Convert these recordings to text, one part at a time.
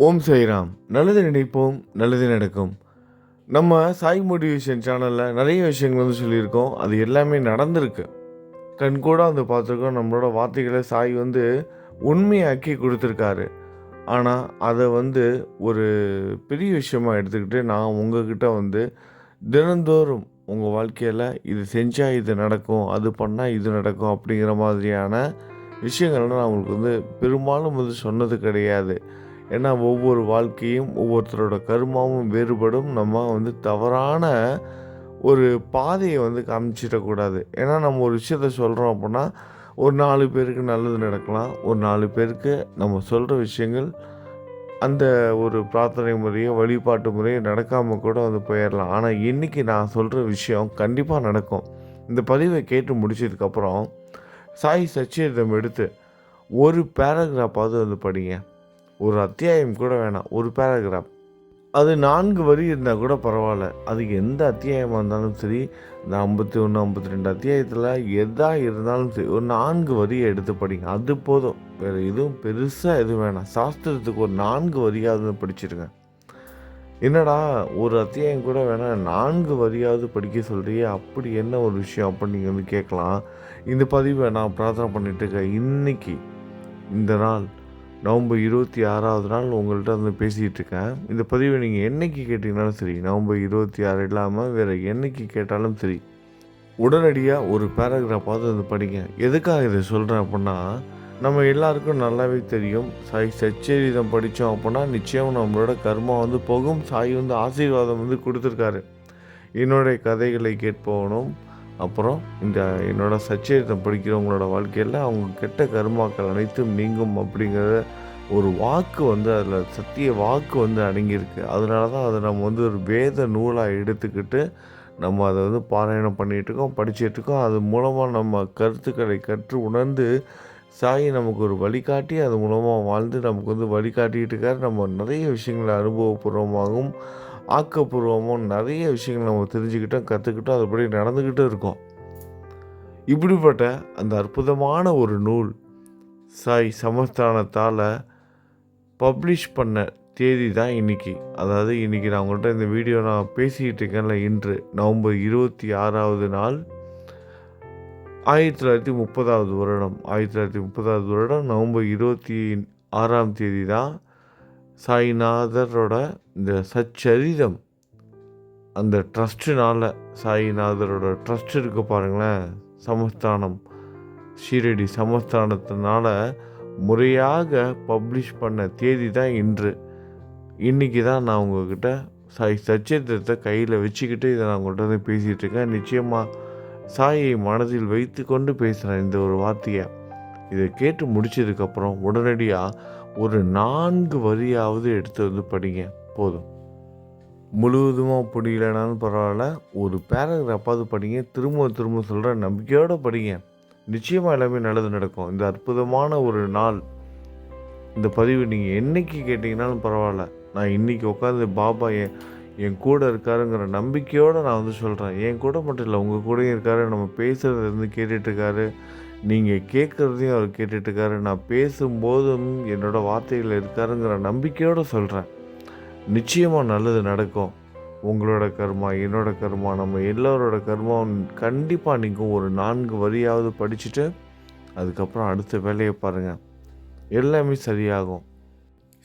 ஓம் சாய்ராம். நல்லது நினைப்போம் நல்லது நடக்கும். நம்ம சாய் மோட்டிவேஷன் சேனலில் நிறைய விஷயங்கள் வந்து சொல்லியிருக்கோம். அது எல்லாமே நடந்திருக்கு. கண் கூட வந்து பார்த்துருக்கோம். நம்மளோட வார்த்தைகளை சாய் வந்து உண்மையாக்கி கொடுத்துருக்காரு. ஆனால் அதை வந்து ஒரு பெரிய விஷயமா எடுத்துக்கிட்டு நான் உங்ககிட்ட வந்து தினந்தோறும் உங்கள் வாழ்க்கையில் இது செஞ்சால் இது நடக்கும் அது பண்ணால் இது நடக்கும் அப்படிங்கிற மாதிரியான விஷயங்கள்லாம் நான் உங்களுக்கு வந்து பெரும்பாலும் வந்து சொன்னது கிடையாது. ஏன்னா ஒவ்வொரு வாழ்க்கையும் ஒவ்வொருத்தரோட கருமாவும் வேறுபடும். நம்ம வந்து தவறான ஒரு பாதையை வந்து காமிச்சிடக்கூடாது. ஏன்னா நம்ம ஒரு விஷயத்த சொல்கிறோம் அப்படின்னா ஒரு நாலு பேருக்கு நல்லது நடக்கலாம். ஒரு நாலு பேருக்கு நம்ம சொல்கிற விஷயங்கள் அந்த ஒரு பிரார்த்தனை முறையோ வழிபாட்டு முறையோ நடக்காமல் கூட வந்து போயிடலாம். ஆனால் இன்றைக்கி நான் சொல்கிற விஷயம் கண்டிப்பாக நடக்கும். இந்த பதிவை கேட்டு முடிச்சதுக்கப்புறம் சாய் சச்சியதம் எடுத்து ஒரு பேராகிராஃபாவது வந்து படிங்க. ஒரு அத்தியாயம் கூட வேணாம் ஒரு பேராகிராஃப் அது நான்கு வரி இருந்தால் கூட பரவாயில்ல. அது எந்த அத்தியாயமாக இருந்தாலும் சரி இந்த ஐம்பத்தி ஒன்று ஐம்பத்தி ரெண்டு அத்தியாயத்தில் எதா இருந்தாலும் சரி ஒரு நான்கு வரியை எடுத்து படிங்க. அது போதும். வேறு எதுவும் பெருசாக எதுவும் வேணாம். சாஸ்திரத்துக்கு ஒரு நான்கு வரியாவது படிச்சிருங்க. என்னடா ஒரு அத்தியாயம் கூட வேணாம் நான்கு வரியாவது படிக்க சொல்கிறியே அப்படி என்ன ஒரு விஷயம்? அப்படின்னு நீங்கள் வந்து கேட்கலாம். இந்த பதிவை நான் பிரார்த்தனை பண்ணிட்டு இருக்கேன். இன்னைக்கு இந்த நாள் நவம்பர் இருபத்தி ஆறாவது நாள் உங்கள்கிட்ட வந்து பேசிகிட்டு இருக்கேன். இந்த பதிவை நீங்கள் என்னைக்கு கேட்டிங்கனாலும் சரி நவம்பர் இருபத்தி ஆறு இல்லாமல் வேறு என்னைக்கு கேட்டாலும் சரி உடனடியாக ஒரு பேராகிராஃபாவது வந்து படிங்க. எதுக்காக இதை சொல்கிறேன் அப்படின்னா நம்ம எல்லாருக்கும் நல்லாவே தெரியும். சாய் சச்சரிதம் படித்தோம் அப்படின்னா நிச்சயம் நம்மளோட கர்மா வந்து போகும். சாய் வந்து ஆசீர்வாதம் வந்து கொடுத்துருக்காரு. என்னுடைய கதைகளை கேட்பவனும் அப்புறம் இந்த என்னோட சச்சரிதம் படிக்கிறவங்களோட வாழ்க்கையில் அவங்க கெட்ட கருமாக்கள் அனைத்தும் நீங்கும் அப்படிங்கிற ஒரு வாக்கு வந்து அதில் சத்திய வாக்கு வந்து அடங்கியிருக்கு. அதனால தான் அதை நம்ம வந்து ஒரு வேத நூலாக எடுத்துக்கிட்டு நம்ம அதை வந்து பாராயணம் பண்ணிகிட்டு படிச்சிட்ருக்கோம் அது மூலமாக நம்ம கருத்துக்களை கற்று உணர்ந்து சாய் நமக்கு ஒரு வழிகாட்டி அது மூலமாக வாழ்ந்து நமக்கு வந்து வழிகாட்டிகிட்டு இருக்கார். நம்ம நிறைய விஷயங்களை அனுபவபூர்வமாகவும் ஆக்கப்பூர்வமும் நிறைய விஷயங்கள் நம்ம தெரிஞ்சுக்கிட்டோம் கற்றுக்கிட்டோம் அதுபடி நடந்துக்கிட்டும் இருக்கோம். இப்படிப்பட்ட அந்த அற்புதமான ஒரு நூல் சாய் சமஸ்தானத்தால் பப்ளிஷ் பண்ண தேதி தான் இன்றைக்கி அதாவது இன்றைக்கி நான் உங்கள்கிட்ட இந்த வீடியோ நான் பேசிக்கிட்டு இருக்கேன்ல இன்று நவம்பர் இருபத்தி ஆறாவது நாள் ஆயிரத்தி தொள்ளாயிரத்தி முப்பதாவது வருடம். ஆயிரத்தி தொள்ளாயிரத்தி முப்பதாவது வருடம் நவம்பர் இருபத்தி ஆறாம் தேதி தான் சாய்நாதரோட இந்த சச்சரிதம் அந்த ட்ரஸ்ட்டுனால சாய்நாதரோட ட்ரஸ்ட் இருக்கு பாருங்களேன். சமஸ்தானம் ஷீரடி சமஸ்தானத்தினால முறையாக பப்ளிஷ் பண்ண தேதி தான் இன்று. இன்றைக்கி தான் நான் உங்ககிட்ட சாய் சச்சரித்திரத்தை கையில் வச்சுக்கிட்டு இதை நான் உங்கள்கிட்ட வந்து பேசிகிட்டு இருக்கேன். நிச்சயமாக சாயை மனதில் வைத்து கொண்டு பேசுகிறேன் இந்த ஒரு வார்த்தையை. இதை கேட்டு முடிச்சதுக்கப்புறம் உடனடியாக ஒரு நான்கு வரியாவது எடுத்து வந்து படிங்க. போதும். முழுவதுமாக பிடிக்கலனாலும் பரவாயில்ல. ஒரு பேராகிராஃபாவது படிங்க. திரும்ப திரும்ப சொல்கிற நம்பிக்கையோடு படிங்க. நிச்சயமாக எல்லாமே நல்லது நடக்கும். இந்த அற்புதமான ஒரு நாள். இந்த பதிவு நீங்கள் என்னைக்கு கேட்டிங்கனாலும் பரவாயில்ல. நான் இன்றைக்கி உட்காந்து பாபா என் என் கூட இருக்காருங்கிற நம்பிக்கையோடு நான் வந்து சொல்கிறேன் என் கூட மட்டும் இல்லை உங்கள் கூடயும் இருக்காரு. நம்ம பேசுகிறதுலேருந்து கேட்டுட்ருக்காரு நீங்கள் கேட்குறதையும் அவர் கேட்டுட்ருக்காரு நான் பேசும்போதும் என்னோடய வார்த்தைகள் இருக்காருங்கிற நம்பிக்கையோடு சொல்கிறேன் நிச்சயமாக நல்லது நடக்கும். உங்களோட கர்மா என்னோட கர்மா நம்ம எல்லோரோட கர்மாவும் கண்டிப்பாக நீங்கள் ஒரு நான்கு வரியாவது படிச்சுட்டு அதுக்கப்புறம் அடுத்த வேலையை பாருங்கள் எல்லாமே சரியாகும்.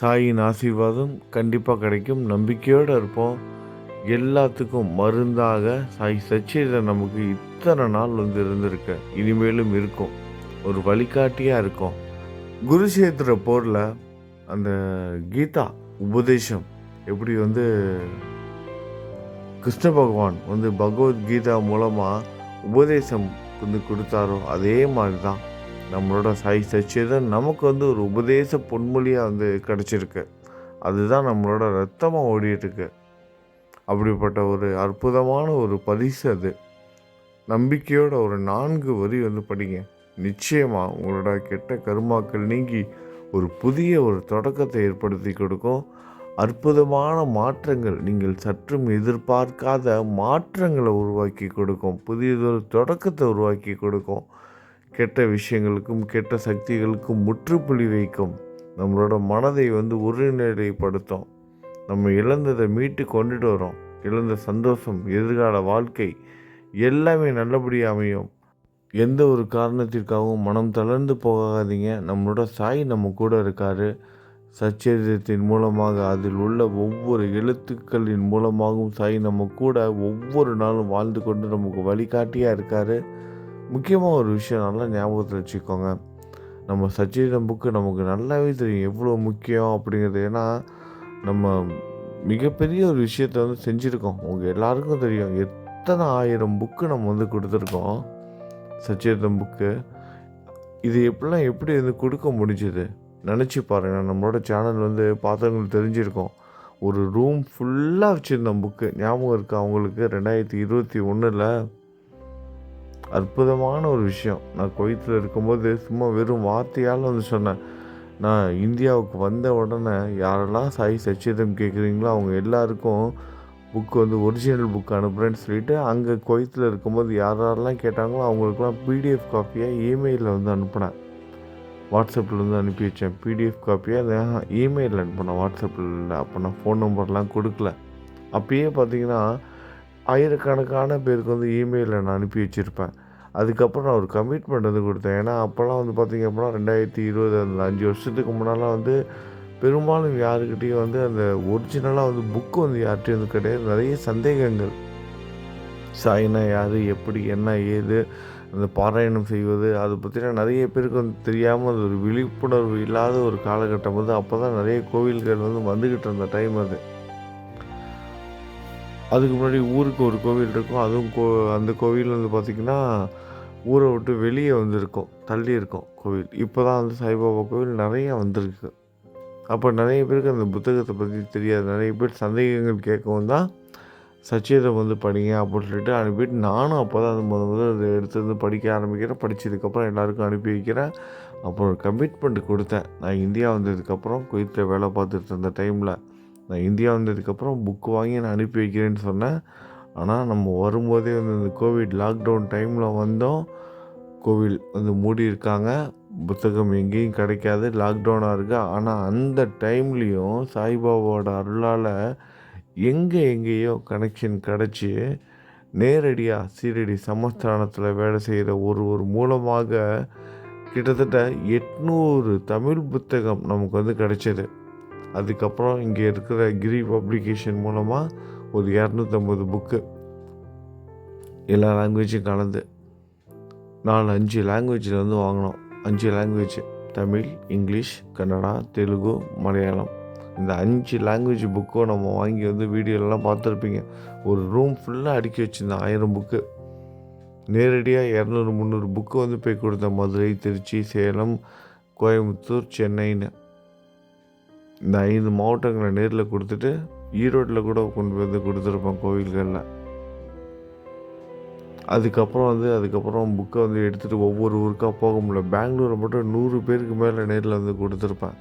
சாயின் ஆசீர்வாதம் கண்டிப்பாக கிடைக்கும். நம்பிக்கையோடு இருப்போம். எல்லாத்துக்கும் மருந்தாக சாய் சச்சிதன் நமக்கு இத்தனை நாள் வந்து இருந்திருக்கு. இனிமேலும் இருக்கும். ஒரு வழிகாட்டியாக இருக்கும். குருஷேத்திர போரில் அந்த கீதா உபதேசம் எப்படி வந்து கிருஷ்ண பகவான் வந்து பகவத்கீதா மூலமாக உபதேசம் வந்து கொடுத்தாரோ அதே மாதிரி தான் நம்மளோட சாய் சச்சிதன் நமக்கு வந்து ஒரு உபதேச பொன்மொழியாக வந்து கிடச்சிருக்கு. அதுதான் நம்மளோட ரத்தமாக ஓடிட்டுருக்கு அப்படிப்பட்ட ஒரு அற்புதமான ஒரு பரிசு அது. நம்பிக்கையோட ஒரு நான்கு வரி வந்து படிங்க. நிச்சயமாக உங்களோட கெட்ட கருமாக்கள் நீங்கி ஒரு புதிய ஒரு தொடக்கத்தை ஏற்படுத்தி கொடுக்கும். அற்புதமான மாற்றங்கள் நீங்கள் சற்றும் எதிர்பார்க்காத மாற்றங்களை உருவாக்கி கொடுக்கும். புதியதொரு தொடக்கத்தை உருவாக்கி கொடுக்கும். கெட்ட விஷயங்களுக்கும் கெட்ட சக்திகளுக்கும் முற்றுப்புள்ளி வைக்கும். நம்மளோட மனதை வந்து ஒருநிலைப்படுத்தும். நம்ம இழந்ததை மீட்டு கொண்டுட்டு வரோம். இழந்த சந்தோஷம் எதிர்கால வாழ்க்கை எல்லாமே நல்லபடியாக அமையும். எந்த ஒரு காரணத்திற்காகவும் மனம் தளர்ந்து போகாதீங்க. நம்மளோட சாய் நம்ம கூட இருக்கார். சச்சரிதத்தின் மூலமாக அதில் உள்ள ஒவ்வொரு எழுத்துக்களின் மூலமாகவும் சாய் நம்ம கூட ஒவ்வொரு நாளும் வாழ்ந்து கொண்டு நமக்கு வழிகாட்டியாக இருக்கார். முக்கியமாக ஒரு விஷயம் நல்லா ஞாபகத்தில் வச்சுக்கோங்க. நம்ம சச்சரிதம் புக்கு நமக்கு நல்லாவே தெரியும். எவ்வளோ முக்கியம் அப்படிங்கிறது. ஏன்னா நம்ம மிகப்பெரிய ஒரு விஷயத்த வந்து செஞ்சுருக்கோம். உங்கள் எல்லாருக்கும் தெரியும். எத்தனை ஆயிரம் புக்கு நம்ம வந்து கொடுத்துருக்கோம். சச்சேதம் புக்கு இது எப்படிலாம் எப்படி வந்து கொடுக்க முடிஞ்சது? நினச்சி பாருங்கள் நம்மளோட சேனல் வந்து பார்த்தவங்களுக்கு தெரிஞ்சிருக்கோம். ஒரு ரூம் ஃபுல்லாக வச்சுருந்தோம் புக்கு ஞாபகம் இருக்குது அவங்களுக்கு ரெண்டாயிரத்தி இருபத்தி ஒன்றில் அற்புதமான ஒரு விஷயம். நான் குவைத்தில் இருக்கும்போது சும்மா வெறும் வார்த்தையால் வந்து சொன்னேன். நான் இந்தியாவுக்கு வந்த உடனே யாரெல்லாம் சாய் சச்சிதம் கேட்குறீங்களோ அவங்க எல்லாருக்கும் புக்கு வந்து ஒரிஜினல் புக் அனுப்புகிறேன்னு சொல்லிட்டு அங்கே குவைத்தில் இருக்கும்போது யார் யாரெல்லாம் கேட்டாங்களோ அவங்களுக்குலாம் பிடிஎஃப் காப்பியாக இமெயிலில் வந்து அனுப்பினேன். வாட்ஸ்அப்பில் வந்து அனுப்பி வச்சேன். பிடிஎஃப் காப்பியாக இமெயிலில் அனுப்பினேன் வாட்ஸ்அப்பில் இல்லை அப்போ நான் ஃபோன் நம்பர்லாம் கொடுக்கல. அப்பயே பார்த்தீங்கன்னா ஆயிரக்கணக்கான பேருக்கு வந்து இமெயிலில் நான் அனுப்பி வச்சுருப்பேன். அதுக்கப்புறம் நான் ஒரு கமிட்மெண்ட் வந்து கொடுத்தேன். ஏன்னா அப்போல்லாம் வந்து பார்த்திங்க அப்படின்னா ரெண்டாயிரத்தி இருபது அந்த அஞ்சு வருஷத்துக்கு முன்னாலாம் வந்து பெரும்பாலும் யாருக்கிட்டேயும் வந்து அந்த ஒரிஜினலாக வந்து புக்கு வந்து யார்கிட்டையும் வந்து கிடையாது. நிறைய சந்தேகங்கள். சாயினா யார் எப்படி என்ன ஏது அந்த பாராயணம் செய்வது அதை பற்றின நிறைய பேருக்கு வந்து தெரியாமல் அது ஒரு விழிப்புணர்வு இல்லாத ஒரு காலகட்டம் வந்து அப்போ தான் நிறைய கோவில்கள் வந்து வந்துக்கிட்டு இருந்த டைம் அது. அதுக்கு முன்னாடி ஊருக்கு ஒரு கோவில் இருக்கும். அதுவும் கோ அந்த கோவில் வந்து பார்த்திங்கன்னா ஊரை விட்டு வெளியே வந்து இருக்கும் தள்ளி இருக்கும் கோவில். இப்போ தான் வந்து சாய்பாபா கோவில் நிறையா வந்திருக்கு. அப்போ நிறைய பேருக்கு அந்த புத்தகத்தை பற்றி தெரியாது. நிறைய பேர் சந்தேகங்கள் கேட்கவும் தான் சச்சேதம் வந்து படிங்க அப்படின்னு சொல்லிட்டு அனுப்பிட்டு நானும் அப்போ தான் அந்த முதல் முதல்ல அதை எடுத்து வந்து படிக்க ஆரம்பிக்கிறேன். படித்ததுக்கப்புறம் எல்லாருக்கும் அனுப்பி வைக்கிறேன். அப்புறம் ஒரு கமிட்மெண்ட் கொடுத்தேன். நான் இந்தியா வந்ததுக்கப்புறம் குவைத்தில் வேலை பார்த்துட்டு இருந்த டைமில் நான் இந்தியா வந்ததுக்கப்புறம் புக்கு வாங்கி நான் அனுப்பி வைக்கிறேன்னு சொன்னேன். ஆனால் நம்ம வரும்போதே வந்து இந்த கோவிட் லாக்டவுன் டைமில் வந்தோம். கோவில் வந்து மூடி இருக்காங்க புத்தகம் எங்கேயும் கிடைக்காது. லாக்டவுனாக இருக்குது ஆனால் அந்த டைம்லேயும் சாய்பாபாவோட அருளால் எங்கே எங்கேயோ கனெக்ஷன் கிடச்சி நேரடியாக சீரடி சமஸ்தானத்தில் வேலை செய்கிற ஒரு ஒரு மூலமாக கிட்டத்தட்ட எட்நூறு தமிழ் புத்தகம் நமக்கு வந்து கிடைச்சது. அதுக்கப்புறம் இங்கே இருக்கிற கிரி பப்ளிகேஷன் மூலமாக ஒரு இரநூத்தம்பது புக்கு எல்லா லாங்குவேஜும் கலந்து நாலு அஞ்சு லாங்குவேஜில் வந்து வாங்கினோம். அஞ்சு லாங்குவேஜ் தமிழ் இங்கிலீஷ் கன்னடா தெலுங்கு மலையாளம். இந்த அஞ்சு லாங்குவேஜ் புக்கும் நம்ம வாங்கி வந்து வீடியோலாம் பார்த்துருப்பீங்க. ஒரு ரூம் ஃபுல்லாக அடுக்கி வச்சுருந்தேன் ஆயிரம் புக்கு நேரடியாக இரநூறு முந்நூறு புக்கு வந்து போய் கொடுத்தேன் மதுரை திருச்சி சேலம் கோயம்புத்தூர் சென்னைன்னு. இந்த ஐந்து மாவட்டங்களை நேரில் கொடுத்துட்டு ஈரோட்டில் கூட கொண்டு வந்து கொடுத்துருப்பேன் கோவில்களில். அதுக்கப்புறம் வந்து அதுக்கப்புறம் புக்கை வந்து எடுத்துகிட்டு ஒவ்வொரு ஊருக்காக போக முடியல. பெங்களூரை மட்டும் நூறு பேருக்கு மேலே நேரில் வந்து கொடுத்துருப்பேன்.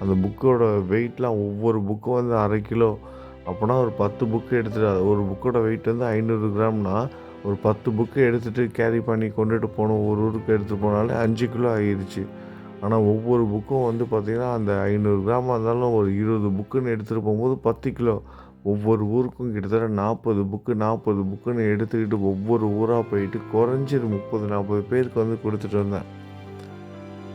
அந்த புக்கோட வெயிட்லாம் ஒவ்வொரு புக்கும் வந்து அரை கிலோ. அப்போனா ஒரு பத்து புக்கு எடுத்துகிட்டு ஒரு புக்கோட வெயிட் வந்து ஐநூறு கிராம்னா ஒரு பத்து புக்கு எடுத்துகிட்டு கேரி பண்ணி கொண்டுட்டு போனோம் ஒரு ஊருக்கு எடுத்துகிட்டு போனாலே அஞ்சு கிலோ ஆகிடுச்சு ஆனால் ஒவ்வொரு புக்கும் வந்து பார்த்திங்கன்னா அந்த ஐநூறு கிராமாக இருந்தாலும் ஒரு இருபது புக்குன்னு எடுத்துகிட்டு போகும்போது பத்து கிலோ. ஒவ்வொரு ஊருக்கும் கிட்டத்தட்ட நாற்பது புக்கு நாற்பது புக்குன்னு எடுத்துக்கிட்டு ஒவ்வொரு ஊராக போயிட்டு குறைஞ்சது முப்பது நாற்பது பேருக்கு வந்து கொடுத்துட்டு வந்தேன்.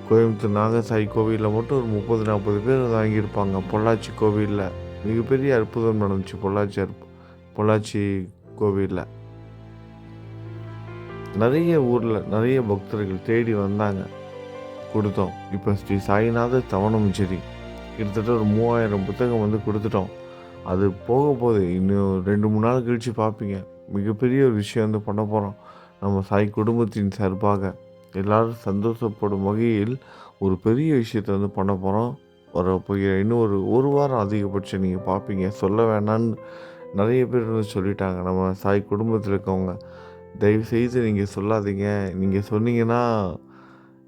கோயம்புத்தூர் நாகசாயி கோவிலில் மட்டும் ஒரு முப்பது நாற்பது பேர் வாங்கியிருப்பாங்க. பொள்ளாச்சி கோவிலில். மிகப்பெரிய அற்புதம் நடந்துச்சு பொள்ளாச்சி அற்பு பொள்ளாச்சி கோவிலில். நிறைய ஊரில் நிறைய பக்தர்கள் தேடி வந்தாங்க. கொடுத்தோம். இப்போ ஸ்ரீ சாய்நாத தவணமிச்சரி கிட்டத்தட்ட ஒரு மூவாயிரம் புத்தகம் வந்து கொடுத்துட்டோம். அது போக போது இன்னும் ரெண்டு மூணு நாள் கழித்து பார்ப்பீங்க மிகப்பெரிய ஒரு விஷயம் வந்து பண்ண போகிறோம் நம்ம சாய் குடும்பத்தின் சார்பாக எல்லாரும் சந்தோஷப்படும் வகையில் ஒரு பெரிய விஷயத்தை வந்து பண்ண போகிறோம் வர போகிற இன்னும் ஒரு ஒரு வாரம் அதிகபட்சம் நீங்கள் பார்ப்பீங்க சொல்ல வேணான்னு நிறைய பேர் வந்து சொல்லிட்டாங்க. நம்ம சாய் குடும்பத்தில் இருக்கவங்க. தயவு செய்து நீங்கள் சொல்லாதீங்க. நீங்கள் சொன்னீங்கன்னா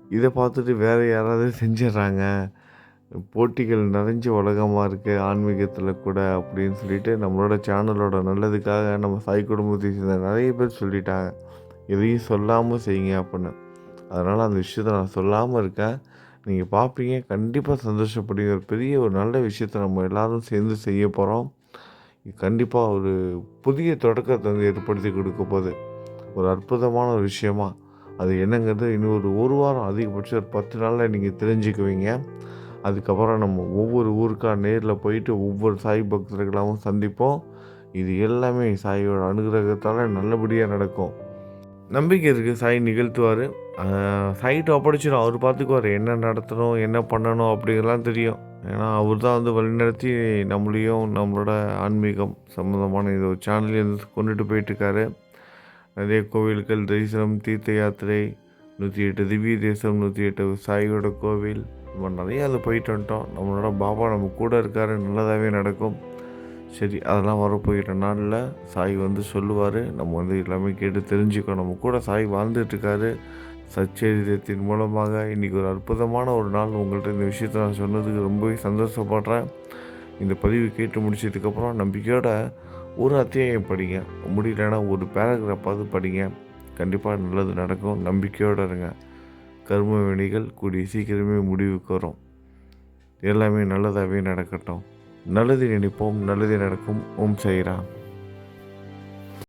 இதை பார்த்துட்டு வேறு யாராவது செஞ்சிடுறாங்க. போட்டிகள் நிறைஞ்ச உலகமாக இருக்குது ஆன்மீகத்தில் கூட அப்படின்னு சொல்லிட்டு நம்மளோட சேனலோட நல்லதுக்காக நம்ம சாய் குடும்பத்தை சேர்ந்த நிறைய பேர் சொல்லிட்டாங்க. எதையும் சொல்லாமல் செய்யுங்க அப்படின்னு. அதனால் அந்த விஷயத்த நான் சொல்லாமல் இருக்கேன். நீங்கள் பார்ப்பீங்க. கண்டிப்பாக சந்தோஷப்படுங்க ஒரு பெரிய ஒரு நல்ல விஷயத்த நம்ம எல்லோரும் சேர்ந்து செய்ய போகிறோம் இது கண்டிப்பாக ஒரு புதிய தொடக்கத்தை வந்து ஏற்படுத்தி கொடுக்க போகுது. ஒரு அற்புதமான ஒரு விஷயமா. அது என்னங்கிறது இன்னும் ஒரு ஒரு வாரம் அதிகபட்சம் ஒரு பத்து நாளில் நீங்கள் தெரிஞ்சுக்குவீங்க. அதுக்கப்புறம் நம்ம ஒவ்வொரு ஊருக்காக நேரில் போயிட்டு ஒவ்வொரு சாய் பக்தர்களாகவும் சந்திப்போம். இது எல்லாமே சாயோட அனுகிரகத்தால் நல்லபடியாக நடக்கும். நம்பிக்கை இருக்குது சாய் நிகழ்த்துவார். சாய்கிட்ட ஒப்படைச்சிடும் அவர் பார்த்துக்குவார் என்ன நடத்தணும் என்ன பண்ணணும் அப்படிங்கலாம் தெரியும். ஏன்னா அவர் தான் வந்து வழிநடத்தி நம்மளையும் நம்மளோட ஆன்மீகம் சம்மந்தமான இது ஒரு சேனலையும் கொண்டுட்டு போயிட்டுருக்காரு. நிறைய கோவில்கள் தரிசனம் தீர்த்த யாத்திரை நூற்றி எட்டு திவ்ய தேசம் நூற்றி எட்டு சாயோட கோவில். நம்ம நிறைய அதில் போயிட்டு வந்துட்டோம். நம்மளோட பாபா நம்ம கூட இருக்காரு. நல்லதாகவே நடக்கும். சரி அதெல்லாம் வரப்போகிற நாளில் சாய் வந்து சொல்லுவார். நம்ம வந்து எல்லாமே கேட்டு தெரிஞ்சுக்கணும். நம்ம கூட சாய் வாழ்ந்துட்டுருக்காரு. சச்சரிதத்தின் மூலமாக இன்றைக்கி ஒரு அற்புதமான ஒரு நாள் உங்கள்கிட்ட இந்த விஷயத்தை நான் சொன்னதுக்கு ரொம்பவே சந்தோஷப்படுறேன். இந்த பதிவு கேட்டு முடிச்சதுக்கப்புறம் நம்பிக்கையோட ஒரு அத்தியாயம் படிங்க. முடியலன்னா ஒரு பேராகிராஃபாவது படிங்க. கண்டிப்பாக நல்லது நடக்கும். நம்பிக்கையோடு இருங்க. கர்ம வினைகள் கூடிய சீக்கிரமே முடிவுக்கு வரும். எல்லாமே நல்லதாகவே நடக்கட்டும். நல்லது நினைப்போம். நல்லது நடக்கும். ஓம் செய்கிறான்